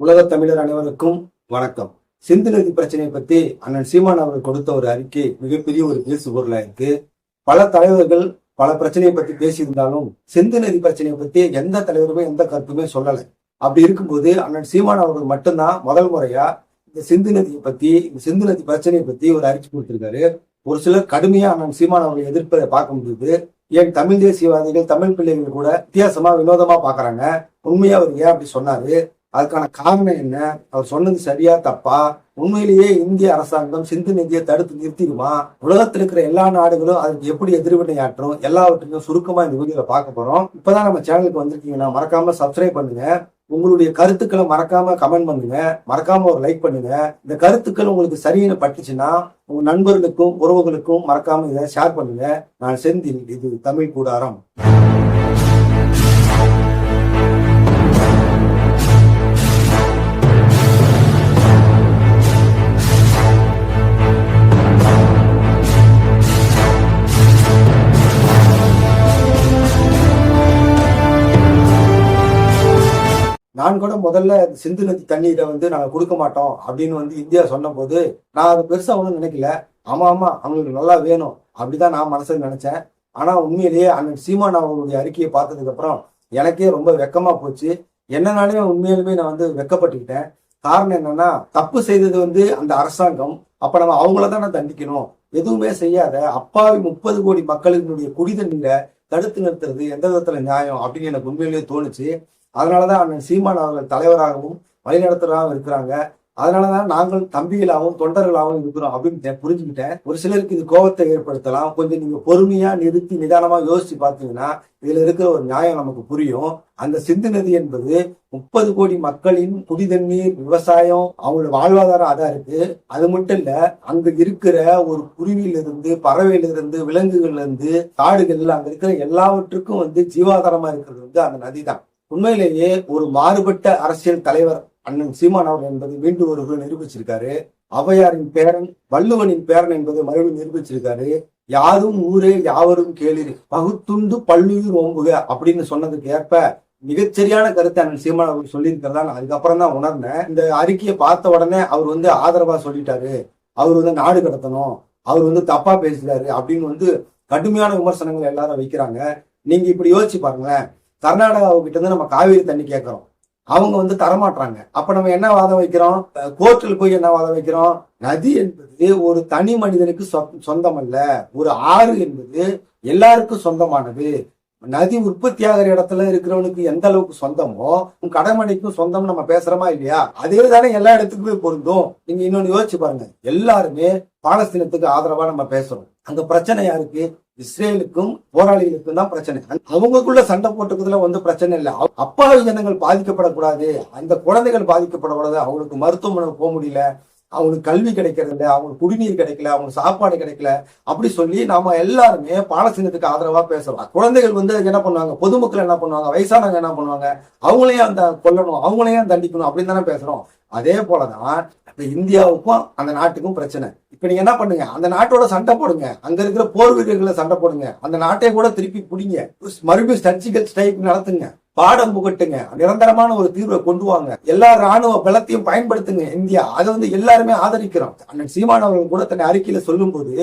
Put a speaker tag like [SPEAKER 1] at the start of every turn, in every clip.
[SPEAKER 1] உலக தமிழர் அனைவருக்கும் வணக்கம். சிந்து நதி பிரச்சனையை பத்தி அண்ணன் சீமான் அவர்கள் கொடுத்த ஒரு அறிக்கை மிகப்பெரிய ஒரு பேசு பொருளா இருக்கு. பல தலைவர்கள் பல பிரச்சனையை பத்தி பேசியிருந்தாலும் சிந்து நதி பிரச்சனையை பத்தி எந்த தலைவருமே எந்த கருத்துமே சொல்லலை. அப்படி இருக்கும்போது அண்ணன் சீமான் அவர்கள் மட்டும்தான் முதல் முறையா இந்த சிந்து நதியை பத்தி இந்த சிந்து நதி பிரச்சனையை பத்தி ஒரு அறிக்கை கொடுத்திருக்காரு. ஒரு சிலர் கடுமையா அண்ணன் சீமான் அவர்கள் எதிர்ப்பதை பார்க்க முடியுது ஏன் தமிழ் தேசியவாதிகள் தமிழ் பிள்ளைகள் கூட வித்தியாசமா வினோதமா பாக்குறாங்க உண்மையா அவர் ஏன் அப்படி சொன்னாரு? அதுக்கான காரணம் என்ன? அவர் சொன்னது சரியா தப்பா? உண்மையிலேயே இந்திய அரசாங்கம் சிந்து நிதியை தடுத்து நிறுத்திடுமா? உலகத்தில் இருக்கிற எல்லா நாடுகளும் அதுக்கு எப்படி எதிர்வினையாற்றும் எல்லாவற்றையும் சுருக்கமா இந்த வீடியோல பார்க்க போறோம். இப்பதான் நம்ம சேனலுக்கு வந்திருக்கீங்கன்னா மறக்காம சப்ஸ்கிரைப் பண்ணுங்க. உங்களுடைய கருத்துக்களை மறக்காம கமெண்ட் பண்ணுங்க. மறக்காம ஒரு லைக் பண்ணுங்க. இந்த கருத்துக்கள் உங்களுக்கு சரியான பட்டுச்சுன்னா உங்க நண்பர்களுக்கும் உறவுகளுக்கும் மறக்காம இதை ஷேர் பண்ணுங்க. நான் செந்தில் இது தமிழ் கூடாரம். நான் கூட முதல்ல சிந்து நதி தண்ணீரை வந்து நாங்கள் கொடுக்க மாட்டோம் அப்படின்னு வந்து இந்தியா சொன்னபோது நான் அதை பெருசாக ஒன்றும் நினைக்கல. ஆமாம் ஆமா அவங்களுக்கு நல்லா வேணும் அப்படிதான் நான் மனசில் நினைச்சேன். ஆனால் உண்மையிலேயே அண்ணன் சீமான் அவர்களுடைய அறிக்கையை பார்த்ததுக்கப்புறம் எனக்கே ரொம்ப வெக்கமாக போச்சு. என்னனாலே உண்மையிலுமே நான் வந்து வெக்கப்பட்டுக்கிட்டேன். காரணம் என்னன்னா தப்பு செய்தது வந்து அந்த அரசாங்கம். அப்போ நம்ம அவங்கள தானே தண்டிக்கணும். எதுவுமே செய்யாத அப்பாவி முப்பது கோடி மக்களினுடைய குடி தண்ணீரை தடுத்து நிறுத்துறது எந்த விதத்தில் நியாயம் அப்படின்னு எனக்கு உண்மையிலேயே தோணுச்சு. அதனாலதான் அண்ணன் சீமான் அவர்கள் தலைவராகவும் வழிநடத்துறாகவும் இருக்கிறாங்க. அதனாலதான் நாங்கள் தம்பிகளாகவும் தொண்டர்களாகவும் இருக்கிறோம் அப்படின்னு புரிஞ்சுக்கிட்டேன். ஒரு சிலருக்கு இது கோபத்தை ஏற்படுத்தலாம். கொஞ்சம் நீங்க பொறுமையா நிறுத்தி நிதானமா யோசிச்சு பார்த்தீங்கன்னா இதுல இருக்கிற ஒரு நியாயம் நமக்கு புரியும். அந்த சிந்து நதி என்பது முப்பது கோடி மக்களின் குடிதண்ணீர் விவசாயம் அவங்களோட வாழ்வாதாரம் அதான் இருக்கு. அது மட்டும் இல்ல அங்க இருக்கிற ஒரு குருவியிலிருந்து பறவையிலிருந்து விலங்குகள்ல இருந்து காடுகள் அங்க இருக்கிற எல்லாவற்றுக்கும் வந்து ஜீவாதாரமா இருக்கிறது வந்து அந்த நதி தான் உண்மையிலேயே ஒரு மாறுபட்ட அரசியல் தலைவர் அண்ணன் சீமான் அவர்கள் என்பது மீண்டும் ஒரு நிரூபிச்சிருக்காரு. அவையாரின் பேரன் வள்ளுவனின் பேரன் என்பதை மறுபடியும் நிரூபிச்சிருக்காரு. யாரும் ஊரே யாவரும் கேளிரு பகுத்துண்டு பல்லுயிர் ஓம்புக அப்படின்னு சொன்னதுக்கு ஏற்ப மிகச்சரியான கருத்தை அண்ணன் சீமான் அவர்கள் சொல்லியிருக்கிறதா நான் அதுக்கப்புறம் தான் உணர்ந்தேன். இந்த அறிக்கையை பார்த்த உடனே அவர் வந்து ஆதரவா சொல்லிட்டாரு. அவர் வந்து நாடு கடத்தணும் அவர் வந்து தப்பா பேசுறாரு அப்படின்னு வந்து கடுமையான விமர்சனங்கள் எல்லாரும் வைக்கிறாங்க. நீங்க இப்படி யோசிச்சு பாருங்களேன் கர்நாடகாவு கிட்ட இருந்து நம்ம காவிரி தண்ணி கேட்கறோம் அவங்க வந்து தரமாட்டாங்க அப்ப நம்ம என்ன வாதம் வைக்கிறோம்? கோர்ட்டில் போய் என்ன வாதம் வைக்கிறோம்? நதி என்பது ஒரு தனி மனிதனுக்கு சொ- சொந்தம் அல்ல ஒரு ஆறு என்பது எல்லாருக்கும் சொந்தமானது. நதி உற்பத்தியாகிற இடத்துல இருக்கிறவனுக்கு எந்த அளவுக்கு சொந்தமோ உன் கடமடைக்கும் சொந்தம் நம்ம பேசுறோமா இல்லையா? அதே தானே எல்லா இடத்துக்குமே பொருந்தும். நீங்க இன்னொன்னு யோசிச்சு பாருங்க. எல்லாருமே பாலஸ்தீனத்துக்கு ஆதரவா நம்ம பேசுறோம். அங்க பிரச்சனை யாருக்கு? இஸ்ரேலுக்கும் போராளிகளுக்கும் தான் பிரச்சனை. அவங்களுக்குள்ள சண்டை போட்டுக்கிறதுல வந்து பிரச்சனை இல்லை. அவ- அப்பாவி ஜனங்கள் பாதிக்கப்படக்கூடாது. அந்த குழந்தைகள் பாதிக்கப்படக்கூடாது. அவங்களுக்கு மருத்துவமனை போக முடியல. அவங்களுக்கு கல்வி கிடைக்கிறது இல்லை. அவங்களுக்கு குடிநீர் கிடைக்கல. அவங்களுக்கு சாப்பாடு கிடைக்கல. அப்படி சொல்லி நாம எல்லாருமே பாலஸ்தீனத்துக்கு ஆதரவா பேசலாம் குழந்தைகள் வந்து என்ன பண்ணுவாங்க? பொதுமக்கள் என்ன பண்ணுவாங்க? வயசானவங்க என்ன பண்ணுவாங்க? அவங்களையும் அந்த கொல்லணும். அவங்களையும் தண்டிக்கணும் அப்படின்னு தானே பேசுறோம். அதே போலதான் இந்த இந்தியாவுக்கும் அந்த நாட்டுக்கும் பிரச்சனை. இப்ப நீங்க என்ன பண்ணுங்க? அந்த நாட்டோட சண்டை போடுங்க. அங்க இருக்கிற போர் வீரர்களை சண்டை போடுங்க. அந்த நாட்டை கூட திருப்பி பிடிங்க. மறுபடியும் சர்ஜிக்கல் ஸ்ட்ரைக் நடத்துங்க. பாடம் புகட்டுங்க. நிரந்தரமான ஒரு தீர்வை கொண்டு வாங்க. எல்லா ராணுவ பலத்தையும் பயன்படுத்துங்க இந்தியா. அதை வந்து எல்லாருமே ஆதரிக்கிறோம். அண்ணன் சீமான் அவர்கள் கூட தன்னை அறிக்கையில சொல்லும்போது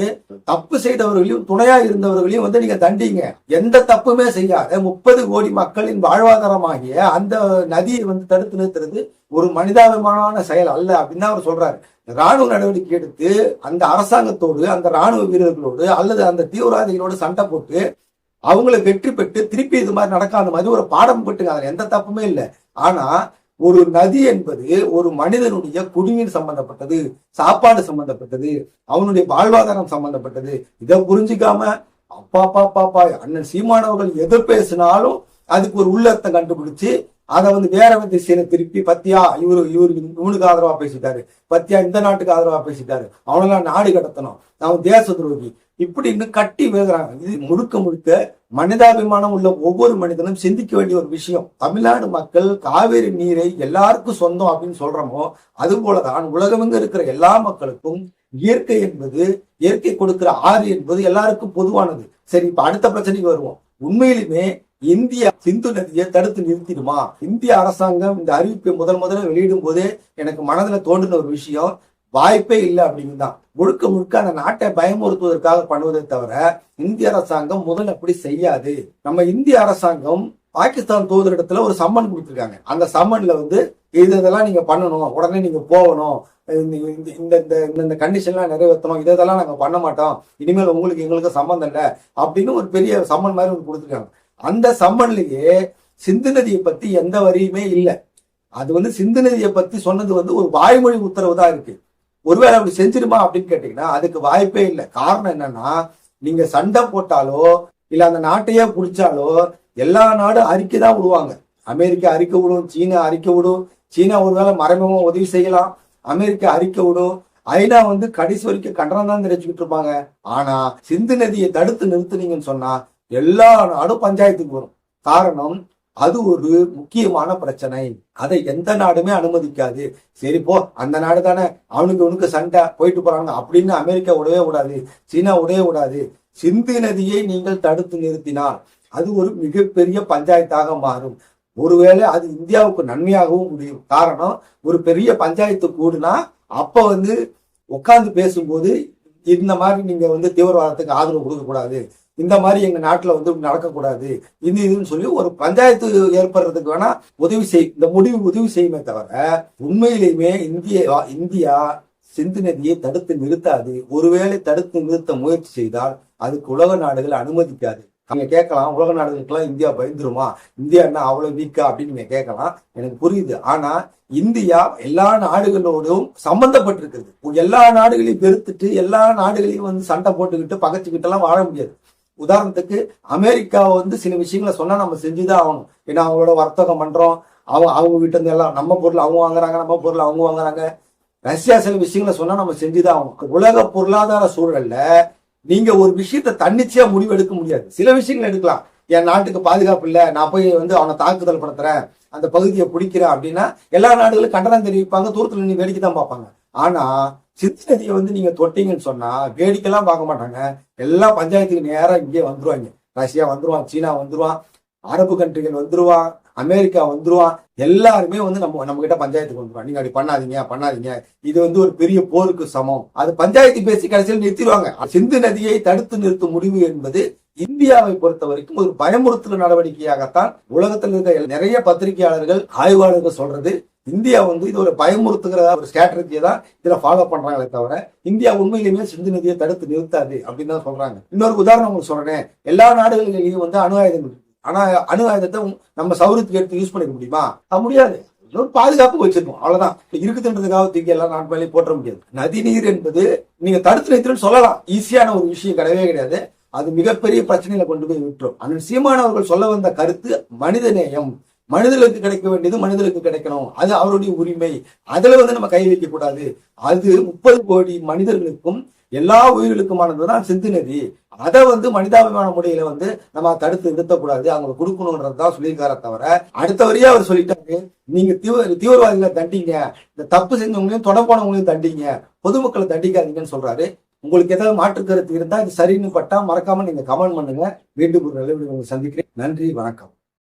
[SPEAKER 1] தப்பு செய்தவர்களையும் துணையா இருந்தவர்களையும் வந்து நீங்க தண்டிங்க. எந்த தப்புமே செய்யாத முப்பது கோடி மக்களின் வாழ்வாதாரமாகிய அந்த நதியை வந்து தடுத்து நிறுத்துறது ஒரு மனிதாபிமானமான செயல் அல்ல அப்படின்னு அவர் சொல்றாரு. ராணுவ நடவடிக்கை எடுத்து அந்த அரசாங்கத்தோடு அந்த ராணுவ வீரர்களோடு அல்லது அந்த தீவிரவாதிகளோடு சண்டை போட்டு அவங்கள வெற்றி பெற்று திருப்பி இது மாதிரி நடக்காத மாதிரி ஒரு பாடம் போட்டுங்க. அதில் எந்த தப்புமே இல்லை. ஆனா ஒரு நதி என்பது ஒரு மனிதனுடைய குடிநீர் சம்பந்தப்பட்டது சாப்பாடு சம்பந்தப்பட்டது அவனுடைய வாழ்வாதாரம் சம்பந்தப்பட்டது. இதை புரிஞ்சுக்காம அப்பா அப்பா பாப்பா அண்ணன் சீமானவர்கள் எது பேசினாலும் அதுக்கு ஒரு உள்ளர்த்தம் கண்டுபிடிச்சு அதை வந்து வேற திசையில திருப்பி பத்தியா இவரு இவரு இவனுக்கு ஆதரவா பேசிட்டாரு. பத்தியா இந்த நாட்டுக்கு ஆதரவா பேசிட்டாரு. அவனெல்லாம் நாடு கடத்தணும். அவன் தேச துரோகி. இப்படி இன்னும் கட்டி விழுகிறாங்க. இது முழுக்க முழுக்க மனிதாபிமானம் உள்ள ஒவ்வொரு மனிதனும் சிந்திக்க வேண்டிய ஒரு விஷயம். தமிழ்நாடு மக்கள் காவேரி நீரை எல்லாருக்கும் சொந்தம் அப்படின்னு சொல்றோமோ அது போலதான் உலகமெங்க இருக்கிற எல்லா மக்களுக்கும் இயற்கை என்பது இயற்கை கொடுக்கிற ஆறு என்பது எல்லாருக்கும் பொதுவானது. சரி இப்ப அடுத்த பிரச்சனைக்கு வருவோம். உண்மையிலுமே இந்தியா சிந்து நதியை தடுத்து நிறுத்திடுமா? இந்திய அரசாங்கம் இந்த அறிவிப்பை முதல் முதல்ல வெளியிடும் போதே எனக்கு மனதில் தோன்றின ஒரு விஷயம். வாய்ப்பே இல்லை அப்படின்னு தான் முழுக்க முழுக்க அந்த நாட்டை பயமுறுத்துவதற்காக பண்ணுவதை தவிர இந்திய அரசாங்கம் முதல்ல அப்படி செய்யாது. நம்ம இந்திய அரசாங்கம் பாகிஸ்தான் தூதரிடத்துல ஒரு சம்மன் கொடுத்துருக்காங்க. அந்த சம்மன்ல வந்து இது இதெல்லாம் நீங்க பண்ணணும் உடனே நீங்க போகணும் இந்த இந்த இந்த இந்த கண்டிஷன்லாம் நிறைவேற்றணும் இதை இதெல்லாம் நாங்கள் பண்ண மாட்டோம். இனிமேல் உங்களுக்கு எங்களுக்கு சம்மந்தம் இல்லை அப்படின்னு ஒரு பெரிய சம்மன் மாதிரி ஒன்று கொடுத்துருக்காங்க. அந்த சம்மன்லயே சிந்து நதியை பத்தி எந்த வரியுமே இல்லை. அது வந்து சிந்து நதியை பத்தி சொன்னது வந்து ஒரு வாய்மொழி உத்தரவு தான் இருக்கு. ஒருவேளை அப்படி செஞ்சிருமா அப்படின்னு கேட்டீங்கன்னா அதுக்கு வாய்ப்பே இல்லை. காரணம் என்னன்னா நீங்க சண்டை போட்டாலோ இல்ல அந்த நாட்டையே பிடிச்சாலோ எல்லா நாடும் அறிக்கை தான் விடுவாங்க அமெரிக்கா அறிக்கை விடும் சீனா அறிக்கை விடும். சீனா ஒருவேளை மறைமுகமா உதவி செய்யலாம். அமெரிக்கா அறிக்கை விடும். ஐநா வந்து கடைசி வரைக்கும் கண்டனம் தான் தெரிவிச்சுக்கிட்டு இருப்பாங்க. ஆனா சிந்து நதியை தடுத்து நிறுத்துனீங்கன்னு சொன்னா எல்லா நாடும் பஞ்சாயத்துக்கு வரும். காரணம் அது ஒரு முக்கியமான பிரச்சனை. அதை எந்த நாடுமே அனுமதிக்காது. சரி போ. அந்த நாடு தானே. அவனுக்கு உனக்கு சண்டை. போயிட்டு போறாங்க அப்படின்னு அமெரிக்கா விடவே விடாது சீனா விடவே விடாது சிந்து நதியை நீங்கள் தடுத்து நிறுத்தினால் அது ஒரு மிகப்பெரிய பஞ்சாயத்தாக மாறும். ஒருவேளை அது இந்தியாவுக்கு நன்மையாகவும் முடியும். காரணம் ஒரு பெரிய பஞ்சாயத்து கூடுனா அப்ப வந்து உட்கார்ந்து பேசும்போது இந்த மாதிரி நீங்க வந்து தீவிரவாதத்துக்கு ஆதரவு கொடுக்கக்கூடாது. இந்த மாதிரி எங்க நாட்டில் வந்து நடக்கக்கூடாது. இது இதுன்னு சொல்லி ஒரு பஞ்சாயத்து ஏற்படுறதுக்கு வேணா உதவி செய் இந்த முடிவு உதவி செய்யுமே தவிர உண்மையிலேயுமே இந்திய இந்தியா சிந்து நதியை தடுத்து நிறுத்தாது. ஒருவேளை தடுத்து நிறுத்த முயற்சி செய்தால் அதுக்கு உலக நாடுகள் அனுமதிக்காது. நீங்க கேட்கலாம் உலக நாடுகளுக்கெல்லாம் இந்தியா பயந்துருமா? இந்தியா என்ன அவ்வளவு வீக்கா அப்படின்னு நீங்க கேட்கலாம். எனக்கு புரியுது. ஆனா இந்தியா எல்லா நாடுகளோடும் சம்பந்தப்பட்டிருக்கிறது. எல்லா நாடுகளையும் பெருத்துட்டு எல்லா நாடுகளையும் வந்து சண்டை போட்டுக்கிட்டு பகச்சுக்கிட்டு எல்லாம் வாழ முடியாது. உதாரணத்துக்கு அமெரிக்கா வந்து சில விஷயங்களை சொன்னா நம்ம செஞ்சுதான் ஆகணும். ஏன்னா அவங்களோட வர்த்தகம் பண்றோம். அவங்க அவங்க வீட்டு இருந்து எல்லாம் நம்ம பொருள் அவங்க வாங்குறாங்க நம்ம பொருள் அவங்க வாங்குறாங்க. ரஷ்யா சில விஷயங்களை சொன்னா நம்ம செஞ்சுதான் ஆகணும். உலக பொருளாதார சூழல்ல நீங்க ஒரு விஷயத்த தன்னிச்சையா முடிவு எடுக்க முடியாது. சில விஷயங்கள் எடுக்கலாம். என் நாட்டுக்கு பாதுகாப்பு இல்லை நான் போய் வந்து அவனை தாக்குதல் படுத்துறேன் அந்த பகுதியை பிடிக்கிறேன் அப்படின்னா எல்லா நாடுகளும் கண்டனம் தெரிவிப்பாங்க தூரத்துல நீ வேடிக்கை தான் பார்ப்பாங்க. ஆனா சித்து நதியை வந்து நீங்க தொட்டீங்கன்னு சொன்னா வேடிக்கைலாம் பார்க்க மாட்டாங்க. எல்லா பஞ்சாயத்துக்கு நேரா இங்கே வந்துருவாங்க. ரஷ்யா வந்துருவான் சீனா வந்துருவான் அரபு கண்ட்ரிகள் வந்துருவான் அமெரிக்கா வந்துருவான் எல்லாருமே வந்து நம்ம நம்ம கிட்ட பஞ்சாயத்துக்கு வந்துருவான் நீங்க அப்படி பண்ணாதீங்க பண்ணாதீங்க. இது வந்து ஒரு பெரிய போருக்கு சமம். அது பஞ்சாயத்து பேசி கடைசியில் நிறுத்திடுவாங்க. சிந்து நதியை தடுத்து நிறுத்தும் முடிவு என்பது இந்தியாவை பொறுத்த வரைக்கும் ஒரு பயமுறுத்தல் நடவடிக்கையாகத்தான் உலகத்தில் இருக்க நிறைய பத்திரிகையாளர்கள் ஆய்வாளர்கள் சொல்றது. இந்தியா வந்து இது ஒரு பயமுறுத்துகிற ஒரு ஸ்ட்ராட்டஜியை தான் இதில் ஃபாலோ பண்றாங்களே தவிர இந்தியா உண்மையிலுமே சிந்து நதியை தடுத்து நிறுத்தாது அப்படின்னு தான் சொல்றாங்க. இன்னொரு உதாரணம் உங்களுக்கு சொல்றேன். எல்லா நாடுகளிலேயும் வந்து அணு ஆயுதங்கள் ஆனா அணு ஆயுதத்தை நம்ம சௌரத்துக்கு எடுத்து யூஸ் பண்ணிக்க முடியுமா? அது முடியாது. இன்னொரு பாதுகாப்பு வச்சிருக்கோம். அவ்வளவுதான். இருக்குதுன்றதுக்காக தூக்கி எல்லாம் நாட்டு மேலே போட்ட முடியாது. நதிநீர் என்பது நீங்க தடுத்து நிறுத்தணும்னு சொல்லலாம். ஈஸியான ஒரு விஷயம் கிடையவே கிடையாது. அது மிகப்பெரிய பிரச்சனையில கொண்டு போய் விட்டுரும். அந்த சீமானவர்கள் சொல்ல வந்த கருத்து மனித நேயம். மனிதர்களுக்கு கிடைக்க வேண்டியது மனிதர்களுக்கு கிடைக்கணும். அது அவருடைய உரிமை. அதுல வந்து நம்ம கை வைக்க கூடாது. அது முப்பது கோடி மனிதர்களுக்கும் எல்லா உயிர்களுக்குமானதுதான் சிந்து நதி. அதை வந்து மனிதாபிமான முறையில வந்து நம்ம தடுத்து நிறுத்தக்கூடாது. அவங்களுக்கு கொடுக்கணும்ன்றது தான் சொல்லியிருக்காரே தவிர அடுத்த வரையே அவர் சொல்லிட்டாரு. நீங்க தீவிர தீவிரவாதிகளை தண்டிங்க. இந்த தப்பு செஞ்சவங்களையும் தொடர்பானவங்களையும் தண்டிங்க. பொதுமக்களை தண்டிக்காதீங்கன்னு சொல்றாரு. உங்களுக்கு ஏதாவது மாற்று கருத்து இருந்தா இது சரின்னு பட்டா மறக்காம நீங்க கமெண்ட் பண்ணுங்க. மீண்டும் ஒரு நல்ல சந்திக்கிறேன். நன்றி வணக்கம்.